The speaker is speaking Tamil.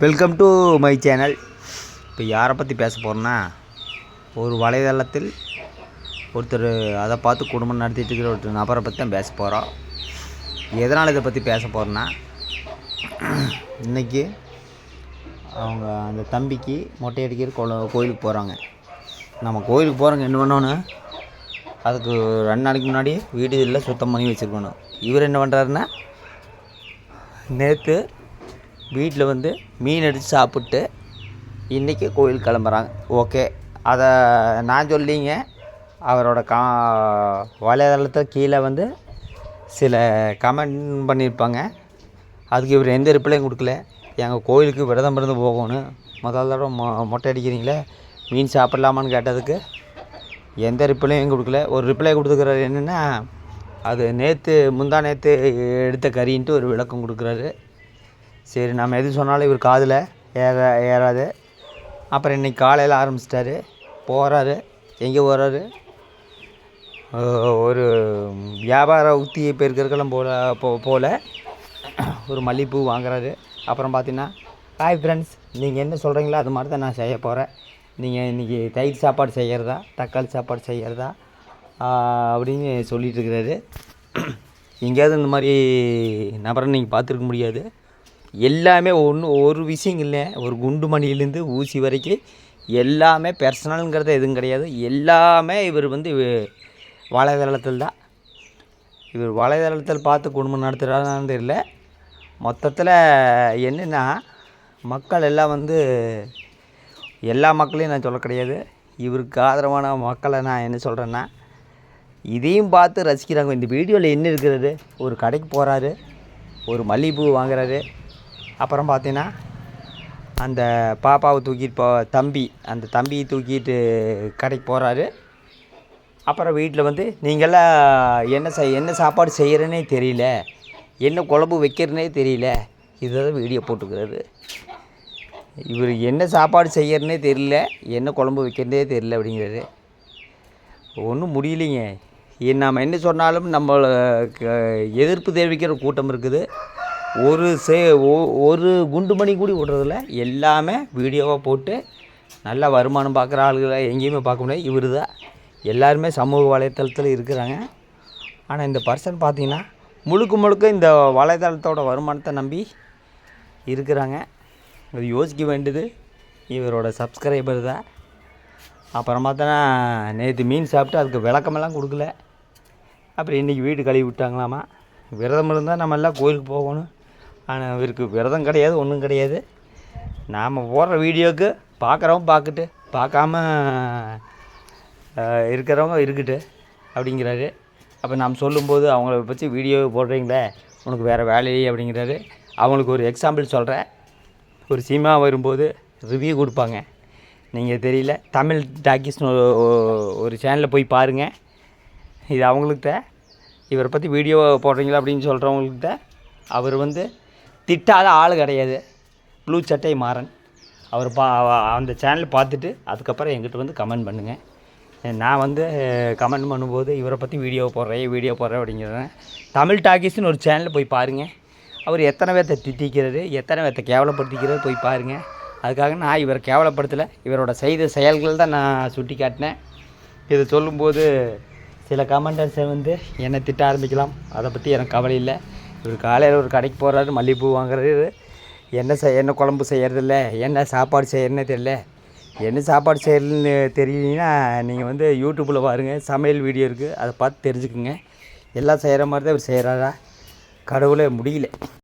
வெல்கம் டு மை சேனல் இப்போ யாரை பற்றி பேச போகிறேன்னா ஒரு வலைதளத்தில் ஒருத்தர் அதை பார்த்து குடும்பம் நடத்திட்டு இருக்கிற ஒருத்தர் நபரை பற்றி தான் பேச போகிறோம் எதனால் இதை பற்றி பேச போகிறேன்னா இன்றைக்கி அவங்க அந்த தம்பிக்கு மொட்டை அடிக்கிற கோயிலுக்கு போகிறாங்க நம்ம கோயிலுக்கு போகிறவங்க என்ன பண்ணோன்னு அதுக்கு ரெண்டு நாளைக்கு முன்னாடி வீடு இல்லை சுத்தம் பண்ணி வச்சுருக்கணும். இவர் என்ன பண்ணுறாருன்னா நேற்று வீட்டில் வந்து மீன் அடித்து சாப்பிட்டு இன்றைக்கி கோயில் கிளம்புறாங்க. ஓகே. அதை நான் சொல்லிங்க. அவரோட கா வலைதளத்தில் கீழே வந்து சில கமெண்ட் பண்ணியிருப்பாங்க. அதுக்கு இவர் எந்த ரிப்ளையும் கொடுக்கல. எங்கள் கோயிலுக்கு விரதம் இருந்து போகணும் முதல் தடவை மொ மொட்டை அடிக்கிறீங்களே? மீன் சாப்பிட்லாமான்னு கேட்டதுக்கு எந்த ரிப்ளையும் கொடுக்கல. ஒரு ரிப்ளை கொடுத்துக்கிறாரு என்னென்னா அது நேற்று முந்தா நேற்று எடுத்த கறின்ட்டு ஒரு விளக்கம் கொடுக்குறாரு. சரி நம்ம எது சொன்னாலும் இவர் காதில் ஏற ஏறாது. அப்புறம் இன்றைக்கி காலையில் ஆரம்பிச்சிட்டாரு. போகிறாரு எங்கே போகிறாரு ஒரு வியாபார உத்தி இப்போ இருக்கிறக்கெல்லாம் போல போ போல். ஒரு மல்லிகைப்பூ வாங்குறாரு. அப்புறம் பார்த்தீங்கன்னா ஹாய் ஃப்ரெண்ட்ஸ் நீங்கள் என்ன சொல்கிறீங்களோ அது மாதிரி தான் நான் செய்ய போகிறேன் நீங்கள் இன்றைக்கி தயிர் சாப்பாடு செய்கிறதா தக்காளி சாப்பாடு செய்கிறதா அப்படின்னு சொல்லிகிட்டு இருக்கிறாரு. எங்கேயாவது இந்த மாதிரி நபரை நீங்கள் பார்த்துருக்க முடியாது. எல்லாமே ஒன்று ஒரு விஷயம் இல்லை. ஒரு குண்டு மணிலேருந்து ஊசி வரைக்கும் எல்லாமே பர்சனலுங்கிறது எதுவும் கிடையாது. எல்லாமே இவர் வந்து வலைதளத்தில் தான். இவர் வலைதளத்தில் பார்த்து குடும்பம் நடத்துகிறாரான்னு தெரியல. மொத்தத்தில் என்னென்னா மக்கள் எல்லாம் வந்து எல்லா மக்களையும் நான் சொல்ல கிடையாது. இவருக்கு ஆதரவான மக்களை நான் என்ன சொல்கிறேன்னா இதையும் பார்த்து ரசிக்கிறாங்க. இந்த வீடியோவில் என்ன இருக்கிறது? ஒரு கடைக்கு போகிறாரு ஒரு மல்லிகைப்பூ வாங்குறாரு அப்புறம் பார்த்தீங்கன்னா அந்த பாப்பாவை தூக்கிட்டு போ தம்பி அந்த தம்பியை தூக்கிட்டு கடைக்கு போகிறாரு அப்புறம் வீட்டில் வந்து நீங்கள்லாம் என்ன செய் என்ன சாப்பாடு செய்கிறனே தெரியல. என்ன குழம்பு வைக்கிறனே தெரியல. இதை வீடியோ போட்டுக்கிறாரு இவர் என்ன சாப்பாடு செய்யறனே தெரியல என்ன குழம்பு வைக்கிறதே தெரியல அப்படிங்கிறாரு. ஒன்றும் முடியலைங்க. இ- நாம் என்ன சொன்னாலும் நம்மளை க- எதிர்ப்பு தெரிவிக்கிற கூட்டம் இருக்குது. ஒரு சே ஒரு குண்டு மணி கூடி விடுறதில்ல எல்லாமே வீடியோவாக போட்டு நல்லா வருமானம் பார்க்குற ஆளுகளை எங்கேயுமே பார்க்க முடியாது. இவர் தான். எல்லாருமே சமூக வலைத்தளத்தில் இருக்கிறாங்க. ஆனால் இந்த பர்சன் பார்த்தீங்கன்னா முழுக்க முழுக்க இந்த வலைதளத்தோட வருமானத்தை நம்பி இருக்கிறாங்க. அது யோசிக்க வேண்டியது இவரோட சப்ஸ்கிரைபர் தான். அப்புறம் பார்த்தோன்னா நேற்று மீன் சாப்பிட்டு அதுக்கு விளக்கமெல்லாம் கொடுக்கல. அப்புறம் இன்றைக்கி வீடு கழுவி விட்டாங்களாமா? விரதம் இருந்தால் நம்ம எல்லாம் கோயிலுக்கு போகணும். ஆனால் இவருக்கு விரதம் கிடையாது ஒன்றும் கிடையாது. நாம் போடுற வீடியோவுக்கு பார்க்குறவங்க பார்க்கட்டு பார்க்காம இருக்கிறவங்க இருக்கட்டு அப்படிங்கிறாரு. அப்போ நாம் சொல்லும்போது அவங்கள பற்றி வீடியோ போடுறீங்களே உனக்கு வேறு வேலையே அப்படிங்கிறாரு. அவங்களுக்கு ஒரு எக்ஸாம்பிள் சொல்கிறேன் ஒரு சினிமா வரும்போது ரிவ்யூ கொடுப்பாங்க. நீங்கள் தெரியல தமிழ் டாக்கிஸ்னு ஒரு- ஒரு சேனலில் போய் பாருங்கள் இது அவங்கள்கிட்ட இவரை பற்றி வீடியோ போடுறீங்களா அப்படின்னு சொல்கிறவங்கள்கிட்ட அவர் வந்து திட்டாத ஆள் கிடையாது. ப்ளூ சட்டை மாறன். அவர் பா அந்த சேனல் பார்த்துட்டு அதுக்கப்புறம் எங்கிட்ட வந்து கமெண்ட் பண்ணுங்கள் நான் வந்து கமெண்ட் பண்ணும்போது இவரை பற்றி வீடியோ போடுறேன் வீடியோ போடுறேன் அப்படிங்கிறேன். தமிழ் டாக்கீஸ்னு ஒரு சேனலில் போய் பாருங்கள் அவர் எத்தனை பேர்த்த திட்டிக்கிறது எத்தனை பேர்த்த கேவலப்படுத்திக்கிறது போய் பாருங்கள் அதுக்காக நான் இவரை கேவலப்படுத்தலை. இவரோட செய்த செயல்கள் தான் நான் சுட்டி காட்டினேன் இதை சொல்லும்போது சில கமெண்டர்ஸை வந்து என்னை திட்ட ஆரம்பிக்கலாம். அதை பற்றி எனக்கு கவலை இல்லை. இவர் காலையில் ஒரு கடைக்கு போகிறாரு மல்லிகைப்பூ வாங்குறது என்ன செய் என்ன குழம்பு செய்கிறதில்ல என்ன சாப்பாடு செய்யறதுனே தெரியல. என்ன சாப்பாடு செய்யறதுன்னு தெரியலீங்கன்னா நீங்கள் வந்து யூடியூப்பில் பாருங்கள் சமையல் வீடியோ இருக்குது அதை பார்த்து தெரிஞ்சுக்குங்க. எல்லாம் செய்கிற மாதிரி தான் இவர் செய்கிறாரா கடவுளே முடியல.